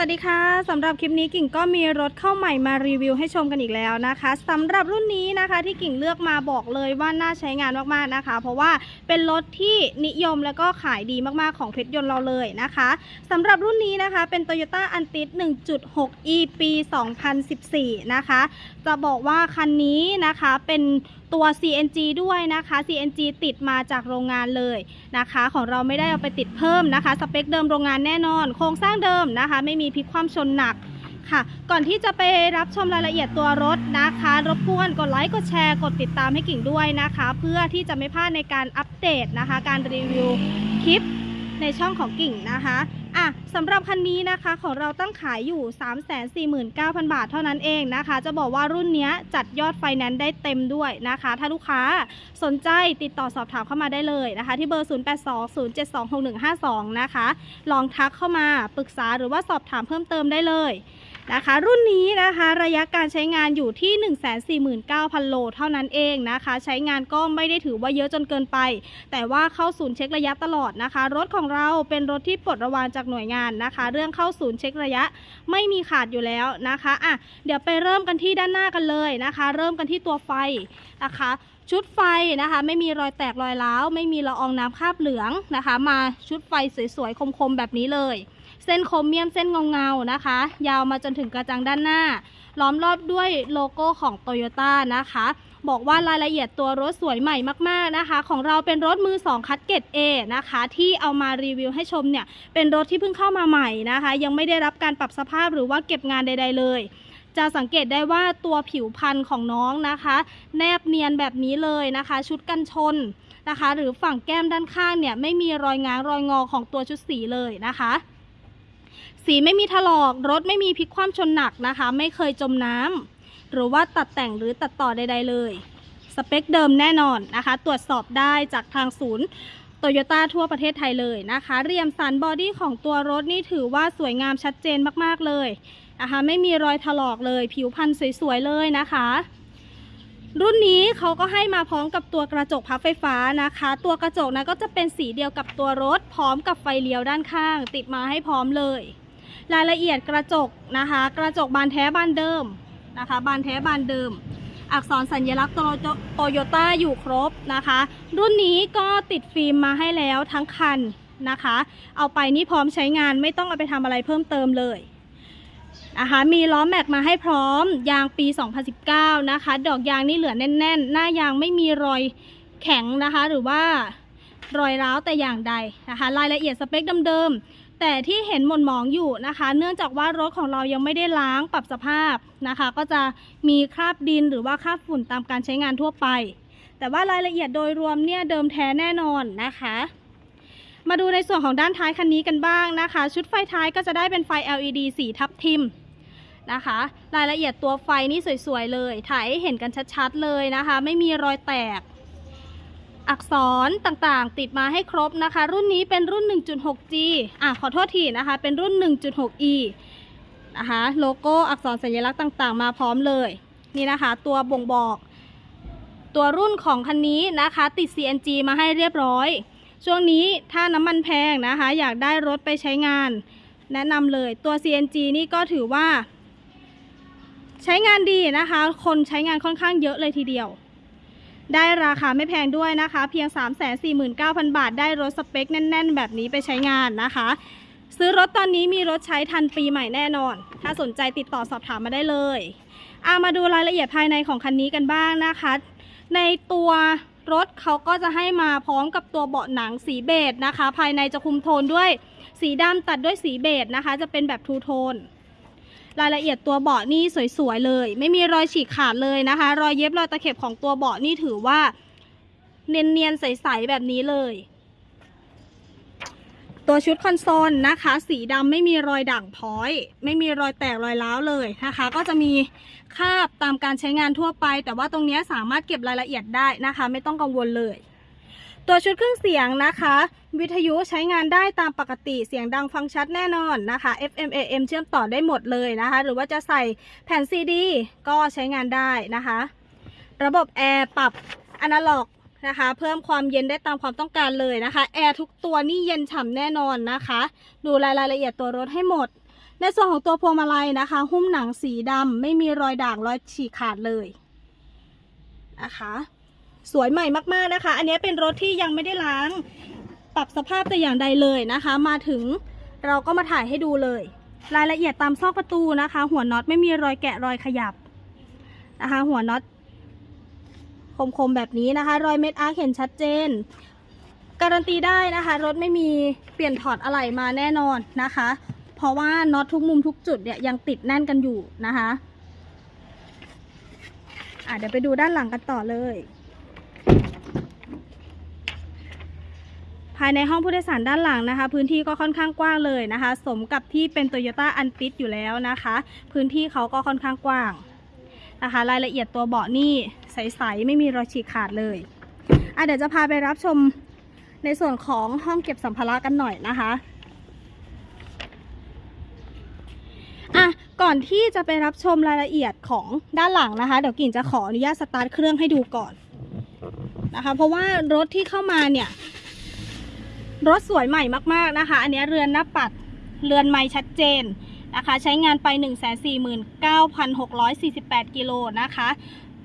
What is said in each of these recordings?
สวัสดีค่ะสำหรับคลิปนี้กิ่งก็มีรถเข้าใหม่มารีวิวให้ชมกันอีกแล้วนะคะสำหรับรุ่นนี้นะคะที่กิ่งเลือกมาบอกเลยว่าน่าใช้งานมากๆนะคะ เพราะว่าเป็นรถที่นิยมแล้วก็ขายดีมากๆของเพชรยนต์เราเลยนะคะสำหรับรุ่นนี้นะคะเป็น Toyota a n t i s 1.6 e ปี 2014 นะคะ จะบอกว่าคันนี้นะคะเป็นตัว CNG ด้วยนะคะ CNG ติดมาจากโรงงานเลยนะคะ ของเราไม่ได้เอาไปติดเพิ่มนะคะ สเปคเดิมโรงงานแน่นอน โครงสร้างเดิมนะคะ ไม่มีพลิกคว่ำชนหนักค่ะ ก่อนที่จะไปรับชมรายละเอียดตัวรถนะคะ รบกวนกดไลค์กดแชร์กดติดตามให้กิ่งด้วยนะคะ เพื่อที่จะไม่พลาดในการอัปเดตนะคะ การรีวิวคลิปในช่องของกิ่งนะคะ อะสำหรับคันนี้นะคะของเราตั้งขายอยู่ 349,000 บาทเท่านั้นเองนะคะ จะบอกว่ารุ่นนี้จัดยอดไฟแนนซ์ได้เต็มด้วยนะคะ ถ้าลูกค้าสนใจติดต่อสอบถามเข้ามาได้เลยนะคะ ที่เบอร์ 0820726152 นะคะ ลองทักเข้ามาปรึกษาหรือว่าสอบถามเพิ่มเติมได้เลย นะคะ รุ่นนี้นะคะระยะการใช้งานอยู่ที่ 149,000 โลเท่านั้นเองนะคะ ใช้งานก็ไม่ได้ถือว่าเยอะจนเกินไป แต่ว่าเข้าศูนย์เช็คระยะตลอดนะคะ รถของเราเป็นรถที่ปลดระวางจากหน่วยงานนะคะ เรื่องเข้าศูนย์เช็คระยะไม่มีขาดอยู่แล้วนะคะอะเดี๋ยวไปเริ่มกันที่ด้านหน้ากันเลยนะคะ เริ่มกันที่ตัวไฟนะคะชุดไฟนะคะ ไม่มีรอยแตกรอยร้าว ไม่มีละอองน้ำคราบเหลืองนะคะ มาชุดไฟสวยๆ คมๆ แบบนี้เลย เส้นโครเมียมเส้นเงาๆนะคะ ยาวมาจนถึงกระจังด้านหน้า ล้อมรอบด้วยโลโก้ของ t o y ยต้นะคะ บอกว่ารายละเอียดตัวรถสวยใหม่มากๆนะคะ ของเราเป็นรถมือ 2 คัดเกรด A นะคะ ที่เอามารีวิวให้ชมเนี่ย เป็นรถที่เพิ่งเข้ามาใหม่นะคะ ยังไม่ได้รับการปรับสภาพหรือว่าเก็บงานใด ๆ เลยจะสังเกตได้ว่าตัวผิวพันธุ์ของน้องนะคะ แนบเนียนแบบนี้เลยนะคะ ชุดกันชนนะคะ หรือฝั่งแก้มด้านข้างเนี่ย ไม่มีรอยง้างรอยงอของตัวชุดสีเลยนะคะ สีไม่มีถลอก รถไม่มีพลิกคว่ำชนหนักนะคะ ไม่เคยจมน้ำหรือว่าตัดแต่งหรือตัดต่อใดๆเลย สเปคเดิมแน่นอนนะคะ ตรวจสอบได้จากทางศูนย์โตโยต้าทั่วประเทศไทยเลยนะคะ เรียมสันบอดี้ของตัวรถนี่ถือว่าสวยงามชัดเจนมากๆเลยนะคะไม่มีรอยถลอกเลย ผิวพรรณสวยๆเลยนะคะ รุ่นนี้เขาก็ให้มาพร้อมกับตัวกระจกพับไฟฟ้านะคะ ตัวกระจกนะก็จะเป็นสีเดียวกับตัวรถ พร้อมกับไฟเลี้ยวด้านข้าง ติดมาให้พร้อมเลย รายละเอียดกระจกนะคะ กระจกบานแท้บานเดิมนะคะ บานแท้บานเดิม อักษรสัญลักษณ์โตโยต้าอยู่ครบนะคะ รุ่นนี้ก็ติดฟิล์มมาให้แล้วทั้งคันนะคะ เอาไปนี่พร้อมใช้งานไม่ต้องเอาไปทำอะไรเพิ่มเติมเลยนะคะมีล้อแม็กมาให้พร้อมยางปี 2019 นะคะ ดอกยางนี่เหลือแน่น ๆ หน้ายางไม่มีรอยแข็งนะคะ หรือว่ารอยร้าวแต่อย่างใดนะคะ รายละเอียดสเปคเดิมๆ แต่ที่เห็นหม่นหมองอยู่นะคะ เนื่องจากว่ารถของเรายังไม่ได้ล้างปรับสภาพนะคะ ก็จะมีคราบดินหรือว่าคราบฝุ่นตามการใช้งานทั่วไป แต่ว่ารายละเอียดโดยรวมเนี่ยเดิมแท้แน่นอนนะคะ มาดูในส่วนของด้านท้ายคันนี้กันบ้างนะคะ ชุดไฟท้ายก็จะได้เป็นไฟ LED สีทับทิมนะคะ รายละเอียดตัวไฟนี่สวยๆเลย ถ่ายให้เห็นกันชัดๆเลยนะคะ ไม่มีรอยแตก อักษรต่างๆ ติดมาให้ครบนะคะ รุ่นนี้เป็นรุ่น 1.6G อะขอโทษทีนะคะ เป็นรุ่น 1.6E นะคะโลโก้อักษรสัญลักษณ์ต่างๆ มาพร้อมเลย นี่นะคะ ตัวบ่งบอก ตัวรุ่นของคันนี้นะคะ ติด CNG มาให้เรียบร้อย ช่วงนี้ถ้าน้ำมันแพงนะคะ อยากได้รถไปใช้งาน แนะนำเลยตัว CNG นี่ก็ถือว่า ใช้งานดีนะคะ คนใช้งานค่อนข้างเยอะเลยทีเดียว ได้ราคาไม่แพงด้วยนะคะ เพียง 349,000 บาท ได้รถสเปคแน่น ๆ แบบนี้ไปใช้งานนะคะ ซื้อรถตอนนี้มีรถใช้ทันปีใหม่แน่นอน ถ้าสนใจติดต่อสอบถามมาได้เลยอามาดูรายละเอียดภายในของคันนี้กันบ้างนะคะ ในตัวรถเขาก็จะให้มาพร้อมกับตัวเบาะหนังสีเบจนะคะ ภายในจะคุมโทนด้วยสีดำตัดด้วยสีเบจนะคะ จะเป็นแบบทูโทน รายละเอียดตัวเบาะนี่สวยๆเลย ไม่มีรอยฉีกขาดเลยนะคะ รอยเย็บรอยตะเข็บของตัวเบาะนี่ถือว่า เนียนๆใสๆแบบนี้เลย ตัวชุดคอนโซลนะคะ สีดำไม่มีรอยด่างพ้อย ไม่มีรอยแตกรอยร้าวเลยนะคะ ก็จะมีคราบตามการใช้งานทั่วไป แต่ว่าตรงนี้สามารถเก็บรายละเอียดได้นะคะ ไม่ต้องกังวลเลย ตัวชุดเครื่องเสียงนะคะ วิทยุใช้งานได้ตามปกติเสียงดังฟังชัดแน่นอนนะคะ FM AM เชื่อมต่อได้หมดเลยนะคะ หรือว่าจะใส่แผ่นซีดีก็ใช้งานได้นะคะ ระบบแอร์ปรับอนาล็อกนะคะ เพิ่มความเย็นได้ตามความต้องการเลยนะคะ แอร์ทุกตัวนี่เย็นฉ่ำแน่นอนนะคะ ดูรายละเอียดตัวรถให้หมด ในส่วนของตัวพวงมาลัยนะคะ หุ้มหนังสีดำไม่มีรอยด่างรอยฉีกขาดเลยนะคะ สวยใหม่มากๆนะคะ อันนี้เป็นรถที่ยังไม่ได้ล้าง ปรับสภาพแต่อย่างใดเลยนะคะ มาถึงเราก็มาถ่ายให้ดูเลย รายละเอียดตามซอกประตูนะคะ หัวน็อตไม่มีรอยแกะรอยขยับนะคะ หัวน็อตคมๆแบบนี้นะคะ รอยเม็ดอาร์เห็นชัดเจน การันตีได้นะคะ รถไม่มีเปลี่ยนถอดอะไหล่มาแน่นอนนะคะ เพราะว่าน็อตทุกมุมทุกจุดเนี่ยยังติดแน่นกันอยู่นะคะอะเดี๋ยวไปดูด้านหลังกันต่อเลย ภายในห้องผู้โดยสารด้านหลังนะคะ พื้นที่ก็ค่อนข้างกว้างเลยนะคะ สมกับที่เป็น Toyota u n f i t อยู่แล้วนะคะ พื้นที่เขาก็ค่อนข้างกว้างนะคะ รายละเอียดตัวเบาะนี่ใสๆไม่มีรอยฉีกขาดเลยอะเดี๋ยวจะพาไปรับชมในส่วนของห้องเก็บสัมภาระกันหน่อยนะคะอะก่อนที่จะไปรับชมรายละเอียดของด้านหลังนะคะ เดี๋ยวกิ่งจะขออนุญาตสตาร์ทเครื่องให้ดูก่อน นะคะ เพราะว่ารถที่เข้ามาเนี่ย รถสวยใหม่มากๆนะคะ อันนี้เรือนหน้าปัดเรือนไม้ชัดเจนนะคะ ใช้งานไป 149,648 กิโลนะคะ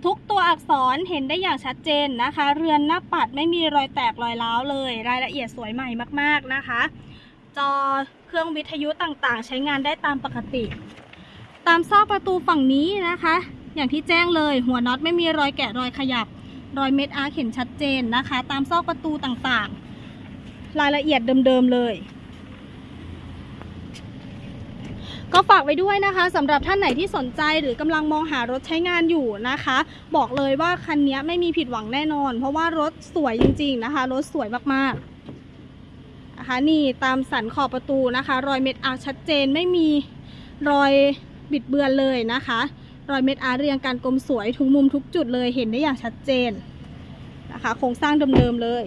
ทุกตัวอักษรเห็นได้อย่างชัดเจนนะคะ เรือนหน้าปัดไม่มีรอยแตกรอยร้าวเลย รายละเอียดสวยใหม่มากๆนะคะ จอเครื่องวิทยุต่างๆ ใช้งานได้ตามปกติ ตามซอกประตูฝั่งนี้นะคะ อย่างที่แจ้งเลยหัวน็อตไม่มีรอยแกะรอยขยับ รอยเม็ดอาร์เห็นชัดเจนนะคะ ตามซอกประตูต่างๆ รายละเอียดเดิมๆเลย ก็ฝากไว้ด้วยนะคะสำหรับท่านไหนที่สนใจหรือกำลังมองหารถใช้งานอยู่นะคะ บอกเลยว่าคันนี้ไม่มีผิดหวังแน่นอน เพราะว่ารถสวยจริงๆนะคะ รถสวยมากๆนะคะนี่ตามสันขอบประตูนะคะ รอยเม็ดอาร์ชัดเจนไม่มีรอยบิดเบือนเลยนะคะ รอยเม็ดอาร์เรียงการกลมสวยทุกมุมทุกจุดเลยเห็นได้อย่างชัดเจนนะคะโครงสร้างเดิมๆเลย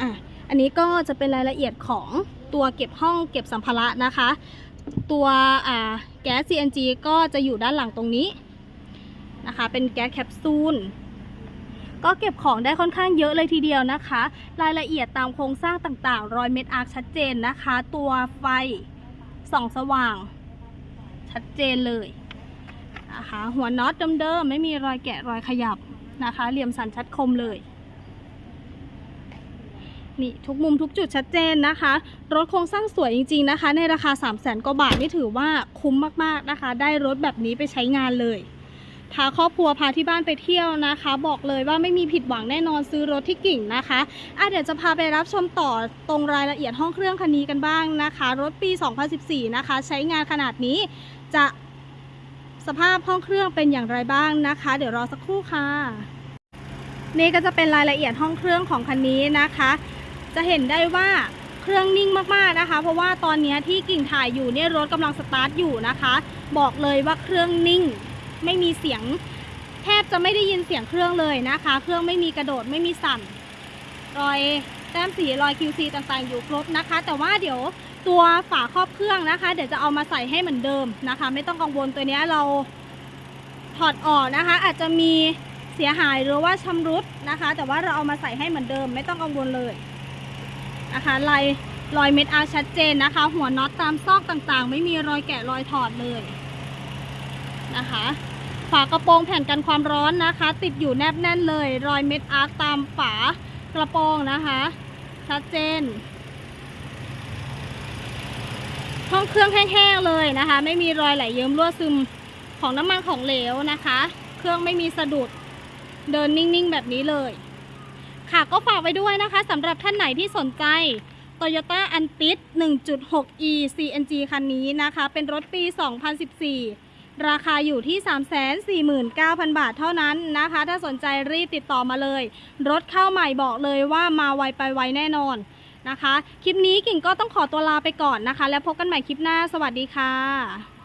อะอันนี้ก็จะเป็นรายละเอียดของตัวเก็บห้องเก็บสัมภาระนะคะ ตัวแก๊ส CNG ก็จะอยู่ด้านหลังตรงนี้นะคะ เป็นแก๊สแคปซูลก็เก็บของได้ค่อนข้างเยอะเลยทีเดียวนะคะ รายละเอียดตามโครงสร้างต่างๆ รอยเม็ดอาร์ชัดเจนนะคะ ตัวไฟส่องสว่าง ชัดเจนเลยนะคะหัวน็อตเดิมๆไม่มีรอยแกะรอยขยับนะคะ เหลี่ยมสันชัดคมเลยนี่ทุกมุมทุกจุดชัดเจนนะคะ รถโครงสร้างสวยจริง ๆนะคะ ในราคา 3 0 0แสนกว่าบาทนี่ถือว่าคุ้มมากๆนะคะ ได้รถแบบนี้ไปใช้งานเลยพาครอบครัวพาที่บ้านไปเที่ยวนะคะ บอกเลยว่าไม่มีผิดหวังแน่นอนซื้อรถที่กิ่งนะคะอะเดี๋ยวจะพาไปรับชมต่อตรงรายละเอียดห้องเครื่องคันนี้กันบ้างนะคะ รถปี 2014 นะคะ ใช้งานขนาดนี้ จะสภาพห้องเครื่องเป็นอย่างไรบ้างนะคะ เดี๋ยวรอสักครู่ค่ะ นี่ก็จะเป็นรายละเอียดห้องเครื่องของคันนี้นะคะ จะเห็นได้ว่าเครื่องนิ่งมากๆนะคะ เพราะว่าตอนนี้ที่กิ่งถ่ายอยู่เนี่ยรถกำลังสตาร์ทอยู่นะคะ บอกเลยว่าเครื่องนิ่งไม่มีเสียง แทบจะไม่ได้ยินเสียงเครื่องเลยนะคะ เครื่องไม่มีกระโดดไม่มีสั่นรอย แต้มสีรอย QC ต่างๆ อยู่ครบนะคะ แต่ว่าเดี๋ยวตัวฝาครอบเครื่องนะคะ เดี๋ยวจะเอามาใส่ให้เหมือนเดิมนะคะ ไม่ต้องกังวลตัวนี้เราถอดออกนะคะ อาจจะมีเสียหายหรือว่าชำรุดนะคะ แต่ว่าเราเอามาใส่ให้เหมือนเดิม ไม่ต้องกังวลเลยนะคะลายรอยเม็ดอาร์ชัดเจนนะคะ หัวน็อตตามซอกต่างๆ ไม่มีรอยแกะรอยถอดเลยนะคะฝากระโปรงแผ่นกันความร้อนนะคะ ติดอยู่แนบแน่นเลย รอยเม็ดอาร์ตามฝา ระโปรงนะคะ ชัดเจน ห้องเครื่องแห้งๆเลยนะคะ ไม่มีรอยไหลเยิ้มรั่วซึมของน้ำมันของเหลวนะคะ เครื่องไม่มีสะดุด เดินนิ่งๆ แบบนี้เลย ค่ะก็ฝากไว้ด้วยนะคะสำหรับท่านไหนที่สนใจ Toyota a n t i s 1.6e CNG คันนี้นะคะ เป็นรถปี 2014 ราคาอยู่ที่ 349,000 บาทเท่านั้นนะคะ ถ้าสนใจรีบติดต่อมาเลย รถเข้าใหม่บอกเลยว่ามาไวไปไวแน่นอนนะคะ คลิปนี้กิ่งก็ต้องขอตัวลาไปก่อนนะคะ แล้วพบกันใหม่คลิปหน้า สวัสดีค่ะ